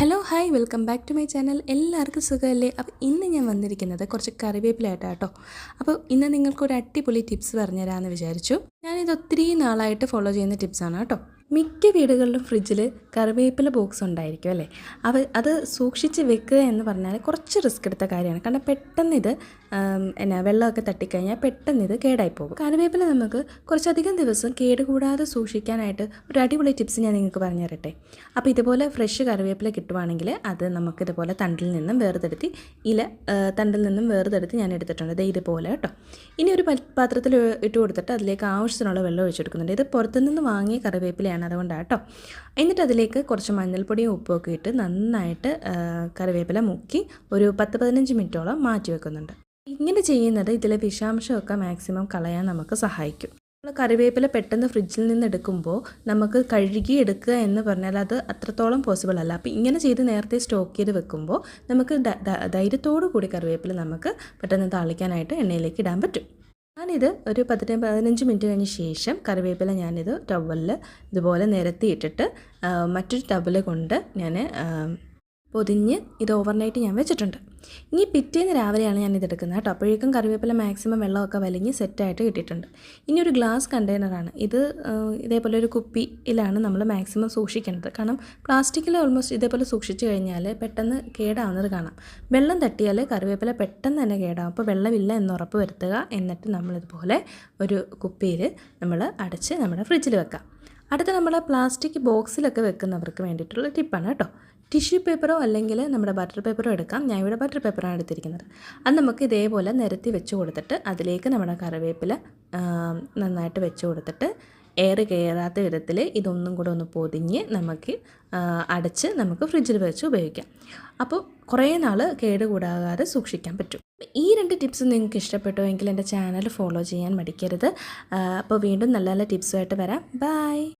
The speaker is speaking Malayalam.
Hello hi welcome back to my channel എല്ലാവർക്കും സുഖമല്ലേ? അപ്പോൾ ഇന്ന് ഞാൻ വന്നിരിക്കുന്നത് കുറച്ച് കറിവേപ്പിലായിട്ടാണ് കേട്ടോ അപ്പോൾ ഇന്ന് നിങ്ങൾക്കൊരു അടിപൊളി ടിപ്സ് പറഞ്ഞുതരാമെന്ന് വിചാരിച്ചു. ഞാനിത് ഒത്തിരി നാളായിട്ട് ഫോളോ ചെയ്യുന്ന ടിപ്സാണ് കേട്ടോ. മിക്ക വീടുകളിലും ഫ്രിഡ്ജിൽ കറിവേപ്പില ബോക്സ് ഉണ്ടായിരിക്കും അല്ലേ? അവ അത് സൂക്ഷിച്ച് വെക്കുക എന്ന് പറഞ്ഞാൽ കുറച്ച് റിസ്ക് എടുത്ത കാര്യമാണ്. കാരണം പെട്ടെന്ന് ഇത് എന്നാ വെള്ളമൊക്കെ തട്ടിക്കഴിഞ്ഞാൽ പെട്ടെന്ന് ഇത് കേടായി പോകും. കറിവേപ്പില നമുക്ക് കുറച്ചധികം ദിവസം കേടുകൂടാതെ സൂക്ഷിക്കാനായിട്ട് ഒരു അടിപൊളി ടിപ്സ് ഞാൻ നിങ്ങൾക്ക് പറഞ്ഞു തരട്ടെ അപ്പോൾ ഇതുപോലെ ഫ്രഷ് കറിവേപ്പില കിട്ടുവാണെങ്കിൽ അത് നമുക്ക് ഇതുപോലെ തണ്ടിൽ നിന്നും വേർതെടുത്തി ഇല തണ്ടിൽ നിന്നും വേർതെടുത്ത് ഞാൻ എടുത്തിട്ടുണ്ട്. ദേ ഇതുപോലെ കേട്ടോ. ഇനി ഒരു പാത്രത്തിൽ ഇട്ട് കൊടുത്തിട്ട് അതിലേക്ക് ആവശ്യത്തിനുള്ള വെള്ളം ഒഴിച്ചെടുക്കുന്നുണ്ട്. ഇത് പുറത്തുനിന്ന് വാങ്ങിയ കറിവേപ്പിലയാണ് അതുകൊണ്ടാണ് കേട്ടോ എന്നിട്ട് അതിലേക്ക് കുറച്ച് മഞ്ഞൾപ്പൊടിയും ഉപ്പും ഒക്കെ ഇട്ട് നന്നായിട്ട് കറിവേപ്പില മുക്കി ഒരു പത്ത് പതിനഞ്ച് മിനിറ്റോളം മാറ്റി വെക്കുന്നുണ്ട്. ഇങ്ങനെ ചെയ്യുന്നത് ഇതിലെ വിഷാംശമൊക്കെ മാക്സിമം കളയാൻ നമുക്ക് സഹായിക്കും. നമ്മൾ കറിവേപ്പില പെട്ടെന്ന് ഫ്രിഡ്ജിൽ നിന്ന് എടുക്കുമ്പോൾ നമുക്ക് കഴുകി എടുക്കുക എന്ന് പറഞ്ഞാൽ അത് അത്രത്തോളം പോസിബിൾ അല്ല. അപ്പോൾ ഇങ്ങനെ ചെയ്ത് നേരത്തെ സ്റ്റോക്ക് ചെയ്ത് വെക്കുമ്പോൾ നമുക്ക് ധൈര്യത്തോടു കൂടി കറിവേപ്പില നമുക്ക് പെട്ടെന്ന് താളിക്കാനായിട്ട് എണ്ണയിലേക്ക് ഇടാൻ പറ്റും. ഞാനിത് ഒരു പതിന പതിനഞ്ച് മിനിറ്റ് കഴിഞ്ഞ ശേഷം കറിവേപ്പില ഞാനിത് ടവലിൽ ഇതുപോലെ നിരത്തിയിട്ടിട്ട് മറ്റൊരു ടവൽ കൊണ്ട് ഞാൻ പൊതിഞ്ഞ് ഇത് ഓവർനൈറ്റ് ഞാൻ വെച്ചിട്ടുണ്ട്. ഇനി പിറ്റേന്ന് രാവിലെയാണ് ഞാൻ ഇത് എടുക്കുന്നത് കേട്ടോ. അപ്പോഴേക്കും കറിവേപ്പില മാക്സിമം വെള്ളമൊക്കെ വലിഞ്ഞ് സെറ്റായിട്ട് കിട്ടിയിട്ടുണ്ട്. ഇനി ഒരു ഗ്ലാസ് കണ്ടെയ്നറാണ് ഇത് ഇതേപോലെ ഒരു കുപ്പിയിലാണ് നമ്മൾ മാക്സിമം സൂക്ഷിക്കേണ്ടത്. കാരണം പ്ലാസ്റ്റിക്കിൽ ഓൾമോസ്റ്റ് ഇതേപോലെ സൂക്ഷിച്ചു കഴിഞ്ഞാൽ പെട്ടെന്ന് കേടാവുന്നത് കാണാം. വെള്ളം തട്ടിയാൽ കറിവേപ്പില പെട്ടെന്ന് തന്നെ കേടാവും. അപ്പോൾ വെള്ളമില്ല എന്ന് ഉറപ്പ് വരുത്തുക. എന്നിട്ട് നമ്മളിതുപോലെ ഒരു കുപ്പിയിൽ നമ്മൾ അടച്ച് നമ്മുടെ ഫ്രിഡ്ജിൽ വെക്കാം. അടുത്ത നമ്മൾ പ്ലാസ്റ്റിക് ബോക്സിലൊക്കെ വെക്കുന്നവർക്ക് വേണ്ടിയിട്ടുള്ള ടിപ്പാണ് കേട്ടോ. ടിഷ്യൂ പേപ്പറോ അല്ലെങ്കിൽ നമ്മുടെ ബട്ടർ പേപ്പറോ എടുക്കാം. ഞാൻ ഇവിടെ ബട്ടർ പേപ്പറാണ് എടുത്തിരിക്കുന്നത്. അത് നമുക്ക് ഇതേപോലെ നിരത്തി വെച്ച് കൊടുത്തിട്ട് അതിലേക്ക് നമ്മുടെ കറിവേപ്പില നന്നായിട്ട് വെച്ച് കൊടുത്തിട്ട് എയർ കയറാത്ത വിധത്തിൽ ഇതൊന്നും കൂടെ ഒന്ന് പൊതിഞ്ഞ് നമുക്ക് അടച്ച് നമുക്ക് ഫ്രിഡ്ജിൽ വെച്ച് ഉപയോഗിക്കാം. അപ്പോൾ കുറേ നാൾ കേടുകൂടാകാതെ സൂക്ഷിക്കാൻ പറ്റും. ഈ രണ്ട് ടിപ്സ് നിങ്ങൾക്ക് ഇഷ്ടപ്പെട്ടു എങ്കിൽ എന്റെ ചാനൽ ഫോളോ ചെയ്യാൻ മടിക്കരുത്. അപ്പോൾ വീണ്ടും നല്ല നല്ല ടിപ്സുമായിട്ട് വരാം. ബൈ!